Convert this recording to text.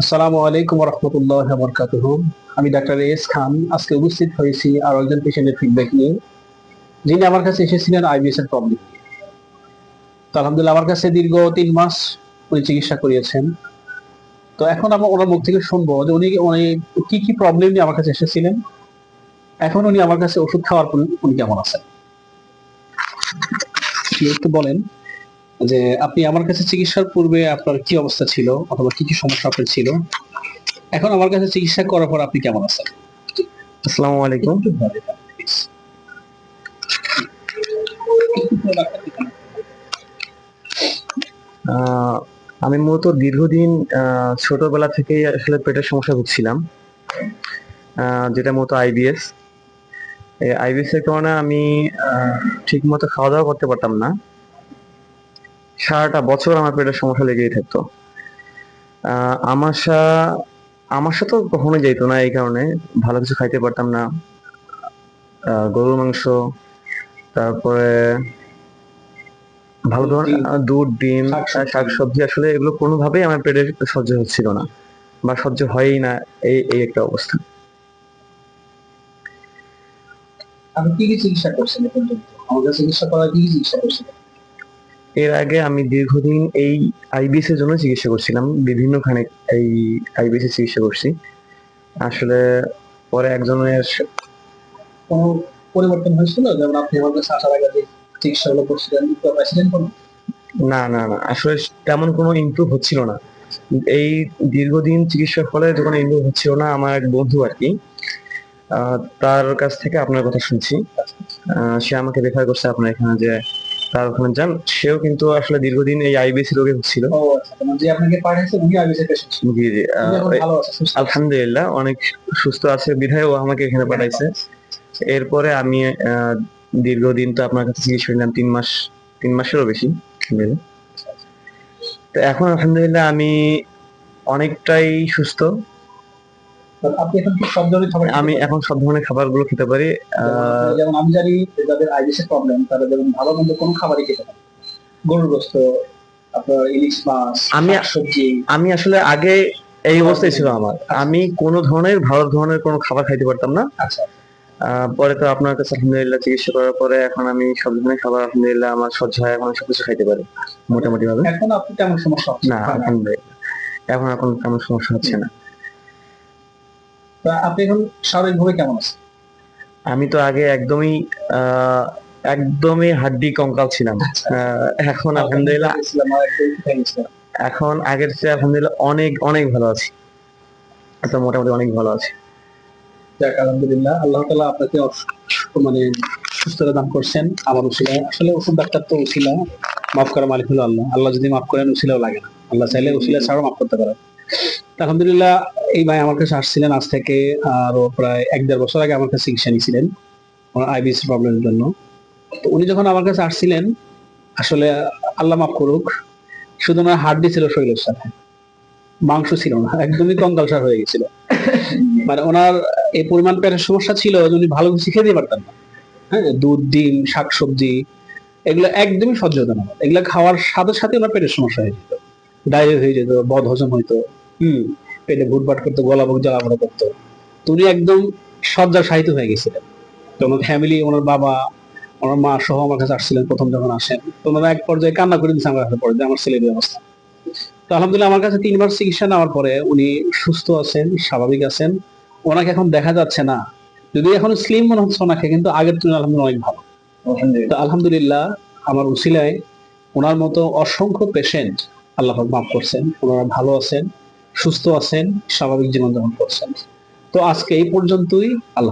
আসসালামু আলাইকুম রহমতুল্লাহ বরকাতুহ। আমি ডাক্তার এস খান, আজকে উপস্থিত হয়েছি আরও একজন পেশেন্টের ফিডব্যাক নিয়ে, যিনি আমার কাছে এসেছিলেন আইবিএস এর প্রবলেম তো আলহামদুলিল্লাহ, আমার কাছে দীর্ঘ তিন মাস উনি চিকিৎসা করিয়েছেন। তো এখন আমরা ওনার মুখ থেকে শুনব যে উনি উনি কি কি প্রবলেম নিয়ে আমার কাছে এসেছিলেন। এখন উনি আমার কাছে ওষুধ খাওয়ার পর, উনি কেমন আছেন? একটু বলেন। যে আপনি আমার কাছে চিকিৎসার পূর্বে আপনার কি অবস্থা ছিল অথবা কি কি সমস্যা আপনার ছিল? এখন আমার কাছে চিকিৎসা করার পর আপনি কেমন আছেন? আসসালামু আলাইকুম। আমি মূলত দীর্ঘদিন আহ, ছোটবেলা থেকেই আসলে পেটের সমস্যা ভুগছিলাম। আহ, যেটা মূলত আইবিএস এই আইবিএস এর কারণে আমি ঠিক মতো খাওয়া দাওয়া করতে পারতাম না। সারাটা বছর আমার পেটের সমস্যা লেগেই থাকতো। আমাশা আমাশা তো কখনোই যাইতো না এই কারণে। ভালো কিছু খাইতে পারতাম না। গরুর মাংস তারপরে ভালো ধরনের দুধ ডিম শাকসবজি। শাক সবজি আসলে এগুলো কোনোভাবেই আমার পেটে সহ্য হচ্ছিল না বা সহ্য হয়ই না এই এই একটা অবস্থা। আপনি কি কি চিকিৎসা আমার কাছে চিকিৎসা করার কি কি চিকিৎসা করছেন? এর আগে আমি দীর্ঘদিন এই আইবিএস এর জন্য চিকিৎসা করছিলাম বিভিন্ন খানে এই আইবিএস এর চিকিৎসা করছি। আসলে পরে একজনের কোনো পরিবর্তন হয়েছিল? যেমন আপনি আমার কাছে আসার আগে যে চিকিৎসাগুলো করছিলেন পাইছিলেন কোনো? না না না আসলে তেমন কোনো ইমপ্রুভ হচ্ছিল না। এই দীর্ঘদিন চিকিৎসার ফলে যখন ইমপ্রুভ হচ্ছিল না আমার এক বন্ধু আর কি তার কাছ থেকে আপনার কথা শুনছি। সে আমাকে রেফার করছে আপনার এখানে যে তার ওখানে যান সেও কিন্তু আসলে দীর্ঘদিন এই আইবিএসি রোগে ভুগছিল। আচ্ছা জি জি। আলহামদুলিল্লাহ অনেক সুস্থ আছে। বিধায় ও আমাকে এখানে পাঠাইছে। এরপরে আমি আহ, দীর্ঘদিন তো আপনার কাছে চিকিৎসা নিলাম তিন মাস তিন মাসেরও বেশি। তো এখন আলহামদুলিল্লাহ আমি অনেকটাই সুস্থ আপনি এখন কি সব ধরনের খাবার আমি এখন সব ধরনের খাবারগুলো খেতে পারি যেমন আমি জানি যাদের আইবিএস প্রবলেম তারা যেমন ভালো মন্দ কোনো খাবারই খেতে পারে গরুর গোস্ত আপনার ইলিশ মাছ আমি- সবজি। আমি আসলে আগে এই অবস্থায় ছিল আমার। আমি কোনো ধরনের ভালো ধরনের কোনো খাবার খাইতে পারতাম না। আচ্ছা। আহ, পরে তো আপনার কাছে আলহামদুলিল্লাহ চিকিৎসা করার পরে এখন আমি সব ধরনের খাবার আলহামদুলিল্লাহ আমার সহ্য হয় এখন সবকিছু খাইতে পারি মোটামুটি ভাবে এখন আপনি তেমন সমস্যা না। না আলহামদুলিল্লাহ। এখন এখন তেমন সমস্যা হচ্ছে না। আপনি এখন শারীরিকভাবে কেমন আছেন? আমি তো আগে একদমই একদমই হাড্ডি কঙ্কাল ছিলাম। এখন আলহামদুলিল্লাহ একদম ঠিক হয়ে গেছিলাম। এখন আগের চেয়ে আলহামদুলিল্লাহ অনেক অনেক ভালো আছি। তো মোটামুটি অনেক ভালো আছি। যাক আলহামদুলিল্লাহ। আল্লাহ তালা আপনাকে মানে সুস্থতা দান করছেন। আমার উসিলা আসলে ওষুধ ডাক্তার তো উসিলা মাফ করা মালিক হলো আল্লাহ। আল্লাহ যদি মাফ করেন উসিলাও লাগে না। আল্লাহ চাইলে উসিলা ছাড়াও মাফ করতে পারেন। আলহামদুলিল্লাহ, এই ভাই আমার কাছে আসছিলেন আজ থেকে আরও প্রায় এক দেড় বছর আগে আমার কাছে চিকিৎসা নিয়েছিলেন আইবিএস প্রবলেমের জন্য। তো উনি যখন আমার কাছে আসছিলেন, আসলে আল্লাহ মাফ করুক, শুধু ওনার হাড্ডি ছিল শরীরের সাথে, মাংস ছিল না, একদমই কঙ্কালসার হয়ে গেছিল। মানে ওনার এই পরিমাণ পেটের সমস্যা ছিল উনি ভালো কিছু খেতে পারতেন না। হ্যাঁ দুধ, ডিম, শাকসবজি, এগুলো একদমই সহ্য হতো না। এগুলো খাওয়ার সাথে সাথে ওনার পেটের সমস্যা হয়ে যেত, ডায়রিয়া হয়ে যেত বদ হজম হইতো। হম পেটে ভুটভাট করতো গলা বুক জ্বালাপড়া করতো। তো উনি একদম সজ্জা সাহিত্য হয়ে গেছিলেন। তো ওনার ফ্যামিলি ওনার বাবা ওনার মা সহ আমার কাছে আসছিলেন প্রথম যখন আসেন। তো ওনারা এক পর্যায়ে কান্না করে দিচ্ছে আমার কাছে পরে যে আমার ছেলের এই অবস্থা। তো আলহামদুলিল্লাহ আমার কাছে তিনবার চিকিৎসা নেওয়ার পরে উনি সুস্থ আছেন স্বাভাবিক আছেন। ওনাকে এখন দেখা যাচ্ছে না। যদি এখন স্লিম মনে হচ্ছে ওনাকে কিন্তু আগের তুলনায় আলহামদুলিল্লাহ অনেক ভালো। তো আলহামদুলিল্লাহ আমার উসিলায় ওনার মতো অসংখ্য পেশেন্ট আল্লাহ মাফ করছেন ওনারা ভালো আছেন। সুস্থ আছেন স্বাভাবিক জীবনযাপন করছেন। তো আজকে এই পর্যন্তই আল্লাহ